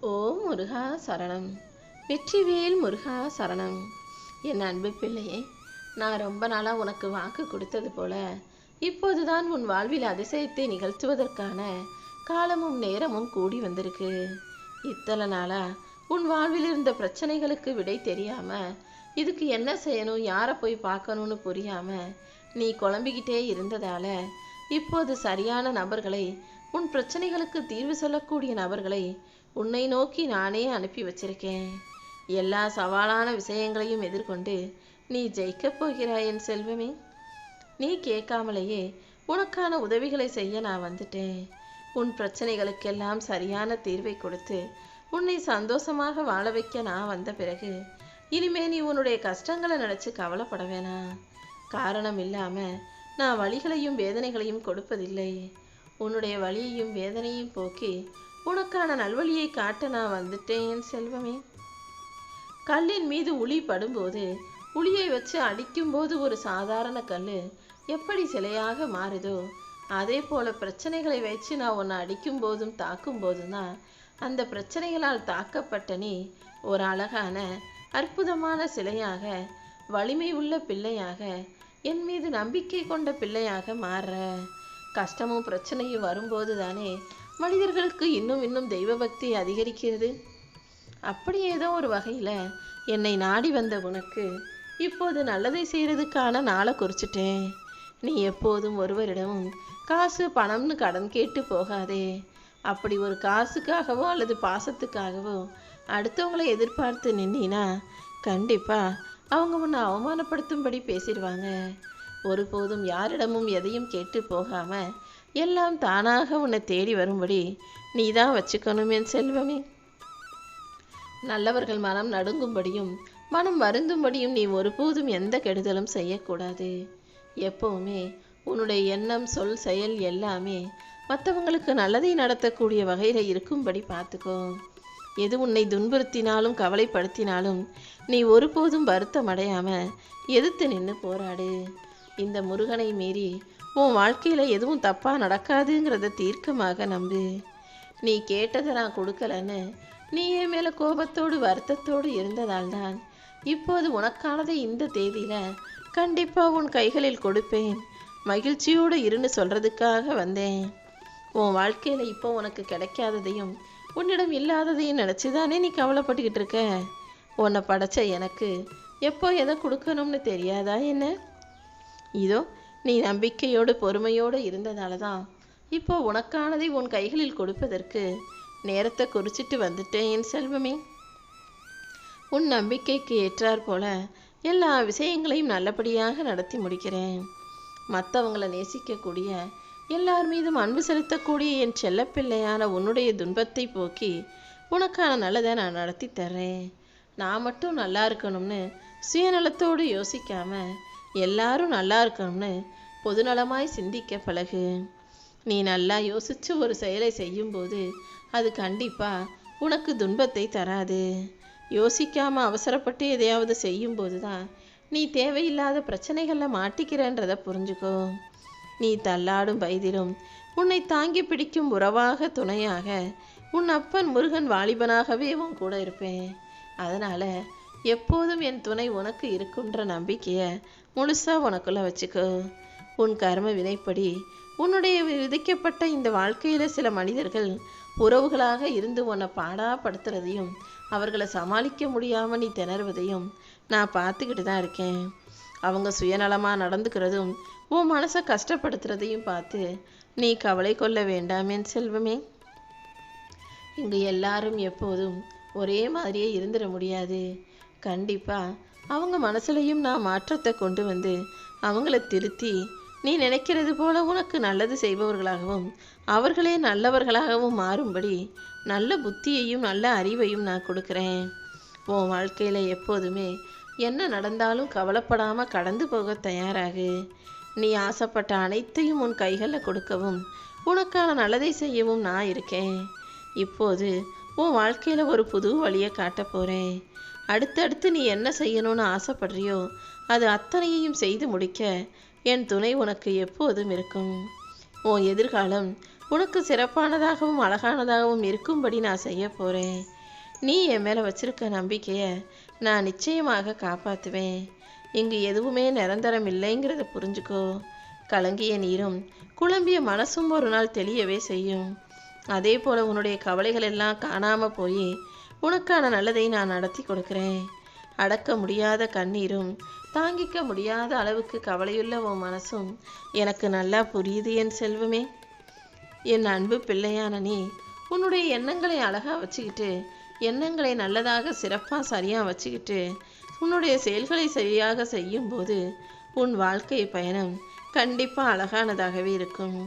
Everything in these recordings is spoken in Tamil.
ஓ முருகா சரணம். வெற்றிவேல் முருகா சரணம். என் அன்பு பிள்ளையே நான் ரொம்ப நாளாக உனக்கு வாக்கு கொடுத்தது போல இப்போதுதான் உன் வாழ்வில் அதிசயத்தை நிகழ்த்துவதற்கான காலமும் நேரமும் கூடி வந்திருக்கு. இத்தனை நாளாக உன் வாழ்வில் இருந்த பிரச்சனைகளுக்கு விடை தெரியாம இதுக்கு என்ன செய்யணும் யாரை போய் பார்க்கணும்னு புரியாம நீ குழம்பிக்கிட்டே இருந்ததால இப்போது சரியான நபர்களை உன் பிரச்சனைகளுக்கு தீர்வு சொல்லக்கூடிய நபர்களை உன்னை நோக்கி நானே அனுப்பி வச்சிருக்கேன். எல்லா சவாலான விஷயங்களையும் எதிர்கொண்டு நீ ஜெயிக்கப் போகிறாய் என் செல்வமே. நீ கேட்காமலேயே உனக்கான உதவிகளை செய்ய நான் வந்துட்டேன். உன் பிரச்சனைகளுக்கெல்லாம் சரியான தீர்வை கொடுத்து உன்னை சந்தோஷமாக வாழ வைக்க நான் வந்த பிறகு இனிமே நீ உன்னுடைய கஷ்டங்களை நினைச்சு கவலைப்பட வேணாம். காரணம் இல்லாம நான் வழிகளையும் வேதனைகளையும் கொடுப்பதில்லை. உன்னுடைய வழியையும் வேதனையும் போக்கி உனக்கான நல்வழியை காட்ட நான் வந்துட்டேன் என் செல்வமே. கல்லின் மீது உளி படும்போது உளியை வச்சு அடிக்கும்போது ஒரு சாதாரண கல் எப்படி சிலையாக மாறுதோ அதே போல பிரச்சனைகளை வச்சு நான் உன்னை அடிக்கும் போதும் தாக்கும் போதும் தான் அந்த பிரச்சனைகளால் தாக்கப்பட்ட நீ ஒரு அழகான அற்புதமான சிலையாக வலிமை உள்ள பிள்ளையாக என் மீது நம்பிக்கை கொண்ட பிள்ளையாக மாறுற. கஷ்டமும் பிரச்சனையும் வரும்போது தானே மனிதர்களுக்கு இன்னும் இன்னும் தெய்வ பக்தி அதிகரிக்கிறது. அப்படி ஏதோ ஒரு வகையில் என்னை நாடி வந்த உனக்கு இப்போது நல்லதை செய்கிறதுக்கான நாளை குறிச்சிட்டேன். நீ எப்போதும் ஒருவரிடமும் காசு பணம்னு கடன் கேட்டு போகாதே. அப்படி ஒரு காசுக்காகவோ அல்லது பாசத்துக்காகவோ அடுத்தவங்களை எதிர்பார்த்து நின்னா கண்டிப்பா அவங்க உன்னை அவமானப்படுத்தும்படி பேசிடுவாங்க. ஒருபோதும் யாரிடமும் எதையும் கேட்டு போகாமல் எல்லாம் தானாக உன்னை தேடி வரும்படி நீ தான் வச்சுக்கணும் என் செல்வமே. நல்லவர்கள் மனம் நடுங்கும்படியும் மனம் வருந்தும்படியும் நீ ஒருபோதும் எந்த கெடுதலும் செய்யக்கூடாது. எப்பவுமே உன்னுடைய எண்ணம் சொல் செயல் எல்லாமே மற்றவங்களுக்கு நல்லதை நடத்தக்கூடிய வகையில் இருக்கும்படி பார்த்துக்கோ. எது உன்னை துன்புறுத்தினாலும் கவலைப்படுத்தினாலும் நீ ஒருபோதும் வருத்தம் அடையாம எதிர்த்து நின்று போராடு. இந்த முருகனை மீறி உன் வாழ்க்கையில் எதுவும் தப்பாக நடக்காதுங்கிறத தீர்க்கமாக நம்பு. நீ கேட்டதை நான் கொடுக்கலன்னு நீ என் மேலே கோபத்தோடு வருத்தத்தோடு இருந்ததால்தான். இப்போது உனக்கானதை இந்த தேதியில் கண்டிப்பாக உன் கைகளில் கொடுப்பேன். மகிழ்ச்சியோடு இருன்னு சொல்கிறதுக்காக வந்தேன். உன் வாழ்க்கையில் இப்போ உனக்கு கிடைக்காததையும் உன்னிடம் இல்லாததையும் நினச்சி தானே நீ கவலைப்பட்டுக்கிட்டு இருக்க? உன்னை படைச்ச எனக்கு எப்போ எதை கொடுக்கணும்னு தெரியாதா என்ன? இதோ நீ நம்பிக்கையோடு பொறுமையோடு இருந்ததால தான் இப்போ உனக்கானதை உன் கைகளில் கொடுப்பதற்கு நேரத்தை குறிச்சிட்டு வந்துட்டேன் என் செல்வமே. உன் நம்பிக்கைக்கு ஏற்றாற் போல எல்லா விஷயங்களையும் நல்லபடியாக நடத்தி முடிக்கிறேன். மற்றவங்களை நேசிக்கக்கூடிய எல்லார் மீதும் அன்பு செலுத்தக்கூடிய என் செல்லப்பிள்ளையான உன்னுடைய துன்பத்தை போக்கி உனக்கான நல்லதை நான் நடத்தி தர்றேன். நான் மட்டும் நல்லா இருக்கணும்னு சுயநலத்தோடு யோசிக்காமல் எல்லாரும் நல்லா இருக்கணும்னு பொதுநலமாய் சிந்திக்க பழகு. நீ நல்லா யோசிச்சு ஒரு செயலை செய்யும்போது அது கண்டிப்பா உனக்கு துன்பத்தை தராது. யோசிக்காம அவசரப்பட்டு எதையாவது செய்யும்போது தான் நீ தேவையில்லாத பிரச்சனைகளில் மாட்டிக்கிறன்றத புரிஞ்சுக்கோ. நீ தள்ளாடும் வயதிலும் உன்னை தாங்கி பிடிக்கும் உறவாக துணையாக உன் அப்பன் முருகன் வாலிபனாகவே உன் கூட இருப்பேன். அதனால எப்போதும் என் துணை உனக்கு இருக்குன்ற நம்பிக்கையை முழுசாக உனக்குள்ள வச்சுக்கோ. உன் கர்ம வினைப்படி உன்னுடைய விதிக்கப்பட்ட இந்த வாழ்க்கையில் சில மனிதர்கள் உறவுகளாக இருந்து உன்னை பாடாப்படுத்துறதையும் அவர்களை சமாளிக்க முடியாமல் நீ திணறுவதையும் நான் பார்த்துக்கிட்டு தான் இருக்கேன். அவங்க சுயநலமாக நடந்துக்கிறதும் உன் மனசை கஷ்டப்படுத்துறதையும் பார்த்து நீ கவலை கொள்ள வேண்டாம் செல்வமே. இங்கே எல்லாரும் எப்போதும் ஒரே மாதிரியே இருந்துட முடியாது. கண்டிப்பாக அவங்க மனசுலையும் நான் மாற்றத்தை கொண்டு வந்து அவங்கள திருத்தி நீ நினைக்கிறது போல உனக்கு நல்லது செய்பவர்களாகவும் அவர்களே நல்லவர்களாகவும் மாறும்படி நல்ல புத்தியையும் நல்ல அறிவையும் நான் கொடுக்குறேன். உன் வாழ்க்கையில் எப்போதுமே என்ன நடந்தாலும் கவலைப்படாமல் கடந்து போக தயாராகு. நீ ஆசைப்பட்ட அனைத்தையும் உன் கைகளில் கொடுக்கவும் உனக்கான நல்லதை செய்யவும் நான் இருக்கேன். இப்போது உன் வாழ்க்கையில் ஒரு புது வழியை காட்டப் போகிறேன் அடுத்தடுத்து நீ என்ன செய்யணும்னு ஆசைப்படுறியோ அது அத்தனையையும் செய்து முடிக்க என் துணை உனக்கு எப்போதும் இருக்கும். உன் எதிர்காலம் உனக்கு சிறப்பானதாகவும் அழகானதாகவும் இருக்கும்படி நான் செய்ய போகிறேன் நீ என் மேலே வச்சிருக்க நம்பிக்கையை நான் நிச்சயமாக காப்பாற்றுவேன் இங்கு எதுவுமே நிரந்தரம் இல்லைங்கிறத புரிஞ்சுக்கோ. கலங்கிய நீரும் குழம்பிய மனசும் ஒரு நாள் தெளியவே செய்யும். அதே போல் உன்னுடைய கவலைகள் எல்லாம் காணாமல் போய் உனக்கான நல்லதை நான் நடத்தி கொடுக்குறேன். அடக்க முடியாத கண்ணீரும் தாங்கிக்க முடியாத அளவுக்கு கவலையுள்ள உன் மனசும் எனக்கு நல்லா புரியுது என் செல்வமே. என் அன்பு பிள்ளையான நீ உன்னுடைய எண்ணங்களை அழகாக வச்சுக்கிட்டு எண்ணங்களை நல்லதாக சிறப்பாக சரியாக வச்சுக்கிட்டு உன்னுடைய செயல்களை சரியாக செய்யும்போது உன் வாழ்க்கை பயணம் கண்டிப்பாக அழகானதாகவே இருக்கும்.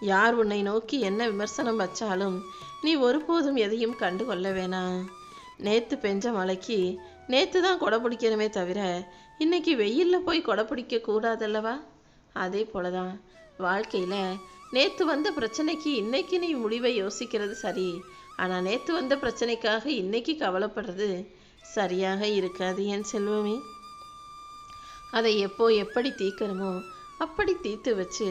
யார் உன்னை நோக்கி என்ன விமர்சனம் வச்சாலும் நீ ஒருபோதும் எதையும் கண்டு கொள்ள வேணாம். நேற்று பெஞ்ச மழைக்கு நேற்று தான் கொடை பிடிக்கணுமே தவிர இன்னைக்கு வெயிலில் போய் கொடை பிடிக்க கூடாதல்லவா? அதே போல தான் வாழ்க்கையில் நேற்று வந்த பிரச்சனைக்கு இன்னைக்கு நீ முடிவை யோசிக்கிறது சரி. ஆனால் நேற்று வந்த பிரச்சனைக்காக இன்னைக்கு கவலைப்படுறது சரியாக இருக்காது என் செல்வமே. அதை எப்போ எப்படி தீர்க்கணுமோ அப்படி தீர்த்து வச்சு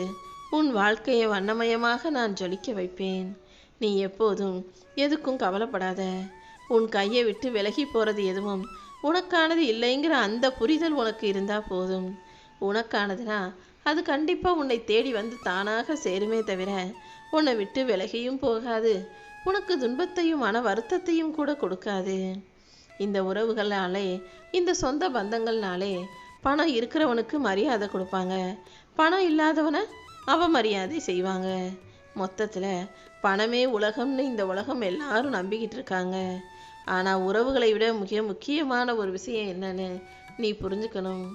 உன் வாழ்க்கையை வண்ணமயமாக நான் ஜொலிக்க வைப்பேன். நீ எப்போதும் எதுக்கும் கவலைப்படாத. உன் கையை விட்டு விலகி போகிறது எதுவும் உனக்கானது இல்லைங்கிற அந்த புரிதல் உனக்கு இருந்தால் போதும். உனக்கானதுனா அது கண்டிப்பாக உன்னை தேடி வந்து தானாக சேருமே தவிர உன்னை விட்டு விலகியும் போகாது. உனக்கு துன்பத்தையும் மன வருத்தத்தையும் கூட கொடுக்காது. இந்த உறவுகளாலே இந்த சொந்த பந்தங்கள்னாலே பணம் இருக்கிறவனுக்கு மரியாதை கொடுப்பாங்க. பணம் இல்லாதவனை அவமரியாதை செய்வாங்க. மொத்தத்தில் பணமே உலகம்னு இந்த உலகம் எல்லாரும் நம்பிக்கிட்டு இருக்காங்க. ஆனால் உறவுகளை விட மிக முக்கியமான ஒரு விஷயம் என்னன்னு நீ புரிஞ்சுக்கணும்.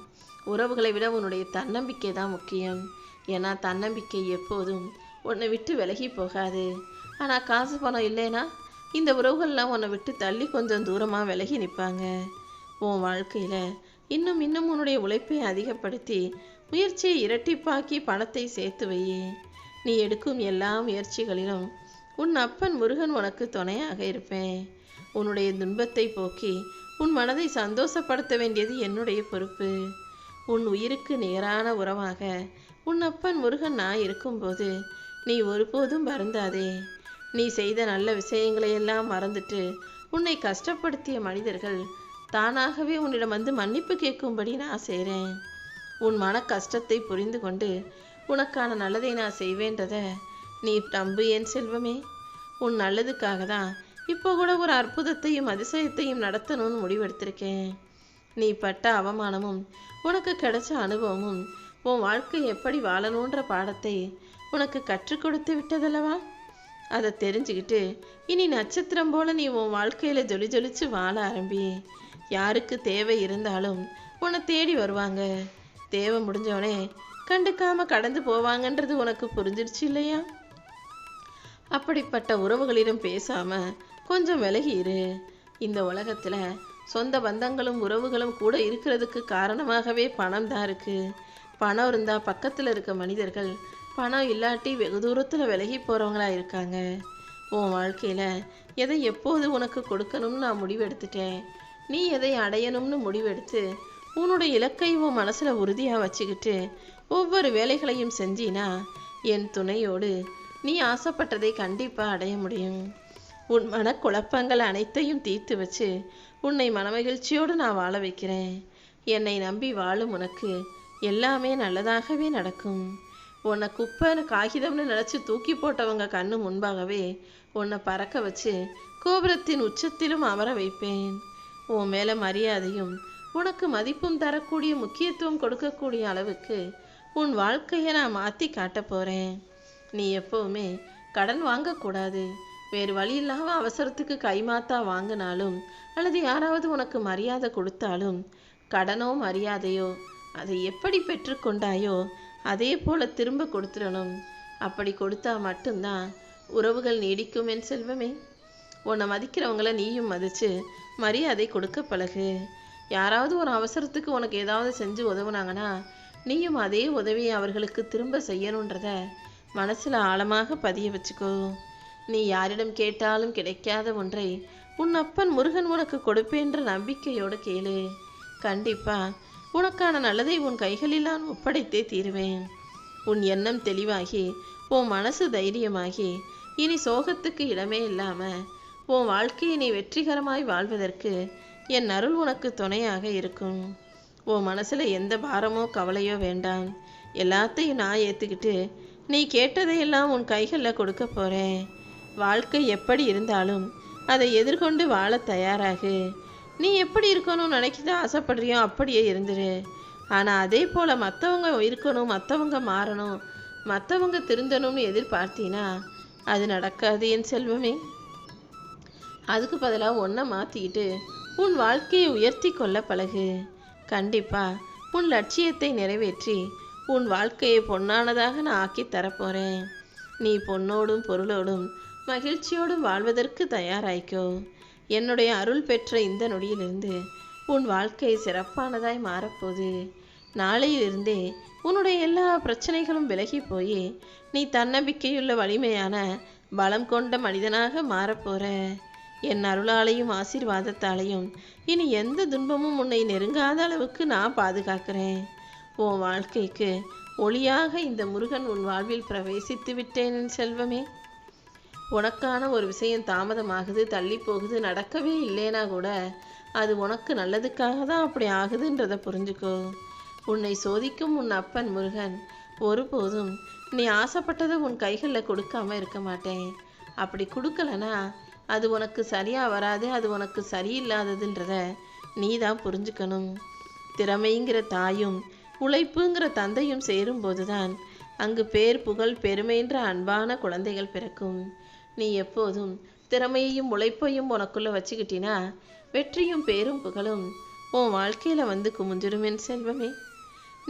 உறவுகளை விட உன்னுடைய தன்னம்பிக்கை தான் முக்கியம். ஏன்னா தன்னம்பிக்கை எப்போதும் உன்னை விட்டு விலகி போகாது. ஆனால் காசு பணம் இல்லைன்னா இந்த உறவுகள்லாம் உன்னை விட்டு தள்ளி கொஞ்சம் தூரமாக விலகி நிற்பாங்க. உன் வாழ்க்கையில் இன்னும் இன்னும் உன்னுடைய உழைப்பை அதிகப்படுத்தி முயற்சியை இரட்டிப்பாக்கி பணத்தை சேர்த்து வையே. நீ எடுக்கும் எல்லா முயற்சிகளிலும் உன் அப்பன் முருகன் உனக்கு துணையாக இருப்பேன். உன்னுடைய துன்பத்தை போக்கி உன் மனதை சந்தோஷப்படுத்த வேண்டியது என்னுடைய பொறுப்பு. உன் உயிருக்கு நேரான உறவாக உன் அப்பன் முருகன் நான் இருக்கும்போது நீ ஒருபோதும் வருந்தாதே. நீ செய்த நல்ல விஷயங்களை எல்லாம் மறந்துட்டு உன்னை கஷ்டப்படுத்திய மனிதர்கள் தானாகவே உன்னிடம் வந்து மன்னிப்பு கேட்கும்படி நான் செய்கிறேன் உன் மன கஷ்டத்தை புரிந்து கொண்டு உனக்கான நல்லதை நான் செய்வேன்றத நீ நம்பு என் செல்வமே? உன் நல்லதுக்காக தான் இப்போ கூட ஒரு அற்புதத்தையும் அதிசயத்தையும் நடத்தணும்னு முடிவெடுத்திருக்கேன். நீ பட்ட அவமானமும் உனக்கு கிடைச்ச அனுபவமும் உன் வாழ்க்கை எப்படி வாழணுன்ற பாடத்தை உனக்கு கற்றுக் கொடுத்து விட்டதல்லவா? அதை தெரிஞ்சுக்கிட்டு இனி நட்சத்திரம் போல நீ உன் வாழ்க்கையில் ஜொலி ஜொலிச்சு வாழ ஆரம்பி. யாருக்கு தேவை இருந்தாலும் உன்னை தேடி வருவாங்க. தேவை முடிஞ்சவனே கண்டுக்காம கடந்து போவாங்கன்றது உனக்கு புரிஞ்சிருச்சு இல்லையா? அப்படிப்பட்ட உறவுகளிடம் பேசாம கொஞ்சம் விலகி இரு. இந்த உலகத்துல சொந்த பந்தங்களும் உறவுகளும் கூட இருக்கிறதுக்கு காரணமாகவே பணம் தான் இருக்கு. பணம் இருந்தா பக்கத்துல இருக்க மனிதர்கள் பணம் இல்லாட்டி வெகு தூரத்துல விலகி போறவங்களா இருக்காங்க. உன் வாழ்க்கையில எதை எப்போது உனக்கு கொடுக்கணும்னு நான் முடிவெடுத்துட்டேன்? நீ எதை அடையணும்னு முடிவெடுத்து உன்னோட இலக்கை உன் மனசுல உறுதியா வச்சுக்கிட்டு ஒவ்வொரு வேலைகளையும் செஞ்சினா என் துணையோடு நீ ஆசைப்பட்டதை கண்டிப்பா அடைய முடியும். உன் மனக்குழப்பங்கள் அனைத்தையும் தீர்த்து வச்சு உன்னை மனமகிழ்ச்சியோடு நான் வாழ வைக்கிறேன். என்னை நம்பி வாழும் உனக்கு எல்லாமே நல்லதாகவே நடக்கும். உன்னை குப்பைன்னு காகிதம்னு நினச்சி தூக்கி போட்டவங்க கண்ணு முன்பாகவே உன்னை பறக்க வச்சு கோபுரத்தின் உச்சத்திலும் அமர வைப்பேன். உன் மேலே மரியாதையும் உனக்கு மதிப்பும் தரக்கூடிய முக்கியத்துவம் கொடுக்கக்கூடிய அளவுக்கு உன் வாழ்க்கையை நான் மாற்றி காட்ட போகிறேன் நீ எப்போவுமே கடன் வாங்கக்கூடாது. வேறு வழி இல்லாமல் அவசரத்துக்கு கைமாத்தா வாங்கினாலும் அல்லது யாராவது உனக்கு மரியாதை கொடுத்தாலும் கடனோ மரியாதையோ அதை எப்படி பெற்றுக்கொண்டாயோ அதே போல திரும்ப கொடுத்துடணும். அப்படி கொடுத்தா மட்டும்தான் உறவுகள் நீடிக்கும் என் செல்வமே. உன்னை மதிக்கிறவங்கள நீயும் மதித்து மரியாதை கொடுக்க பழகு. யாராவது ஒரு அவசரத்துக்கு உனக்கு ஏதாவது செஞ்சு உதவுனாங்கன்னா நீயும் அதே உதவியை அவர்களுக்கு திரும்ப செய்யணுன்றத மனசுல ஆழமாக பதிய வச்சுக்கோ. நீ யாரிடம் கேட்டாலும் கிடைக்காத ஒன்றை உன் அப்பன் முருகன் உனக்கு கொடுப்பேன்ற நம்பிக்கையோட கேளு. கண்டிப்பா உனக்கான நல்லதை உன் கைகளில் நான் ஒப்படைத்தே தீருவேன். உன் எண்ணம் தெளிவாகி உன் மனசு தைரியமாகி இனி சோகத்துக்கு இடமே இல்லாம உன் வாழ்க்கையை நீ வெற்றிகரமாய் வாழ்வதற்கு என் அருள் உனக்கு துணையாக இருக்கும். உன் மனசில் எந்த பாரமோ கவலையோ வேண்டாம். எல்லாத்தையும் நான் ஏற்றுக்கிட்டு நீ கேட்டதையெல்லாம் உன் கைகளில் கொடுக்க போகிறேன் வாழ்க்கை எப்படி இருந்தாலும் அதை எதிர்கொண்டு வாழ தயாராகு. நீ எப்படி இருக்கணும்னு நினைக்கிட்டு ஆசைப்படுறியோ அப்படியே இருந்துரு. ஆனால் அதே போல் மற்றவங்க இருக்கணும் மற்றவங்க மாறணும் மற்றவங்க திருந்தணும்னு எதிர்பார்த்தீனா அது நடக்காது என் செல்வமே. அதுக்கு பதிலாக ஒன்றை மாற்றிக்கிட்டு உன் வாழ்க்கையை உயர்த்தி கொள்ள பழகு. கண்டிப்பா உன் லட்சியத்தை நிறைவேற்றி உன் வாழ்க்கையை பொன்னானதாக நான் ஆக்கி தரப்போறேன். நீ பொன்னோடும் பொருளோடும் மகிழ்ச்சியோடும் வாழ்வதற்கு தயாராய்க்கோ. என்னுடைய அருள் பெற்ற இந்த நொடியிலிருந்து உன் வாழ்க்கை சிறப்பானதாய் மாறப்போகுது. நாளையிலிருந்தே உன்னுடைய எல்லா பிரச்சனைகளும் விலகி போய் நீ தன்னம்பிக்கையுள்ள வலிமையான பலம் கொண்ட மனிதனாக மாறப்போற. என் அருளாலையும் ஆசீர்வாதத்தாலையும். இனி எந்த துன்பமும் உன்னை நெருங்காத அளவுக்கு நான் பாதுகாக்கிறேன். உன் வாழ்க்கைக்கு ஒளியாக இந்த முருகன் உன் வாழ்வில் பிரவேசித்து விட்டேன் செல்வமே. உனக்கான ஒரு விஷயம் தாமதமாகுது தள்ளி போகுது நடக்கவே இல்லைனா கூட அது உனக்கு நல்லதுக்காக தான் அப்படி ஆகுதுன்றதை புரிஞ்சுக்கோ. உன்னை சோதிக்கும் உன் அப்பன் முருகன். ஒருபோதும் நீ ஆசைப்பட்டதை உன் கைகளில் கொடுக்காம இருக்க மாட்டேன். அப்படி கொடுக்கலனா அது உனக்கு சரியாக வராது அது உனக்கு சரியில்லாததுன்றத நீ தான் புரிஞ்சுக்கணும். திறமைங்கிற தாயும் உழைப்புங்கிற தந்தையும் சேரும்போது தான் அங்கு பேர் புகழ் பெருமைன்ற அன்பான குழந்தைகள் பிறக்கும். நீ எப்போதும் திறமையையும் உழைப்பையும் உனக்குள்ளே வச்சுக்கிட்டினா வெற்றியும் பேரும் புகழும் உன் வாழ்க்கையில் வந்து குமிஞ்சிரும் என் செல்வமே.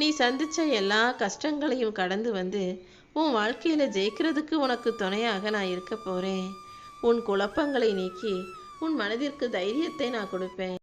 நீ சந்தித்த எல்லா கஷ்டங்களையும் கடந்து வந்து உன் வாழ்க்கையில் ஜெயிக்கிறதுக்கு உனக்கு துணையாக நான் இருக்க போகிறேன் உன் குழப்பங்களை நீக்கி உன் மனதிற்கு தைரியத்தை நான் கொடுப்பேன்.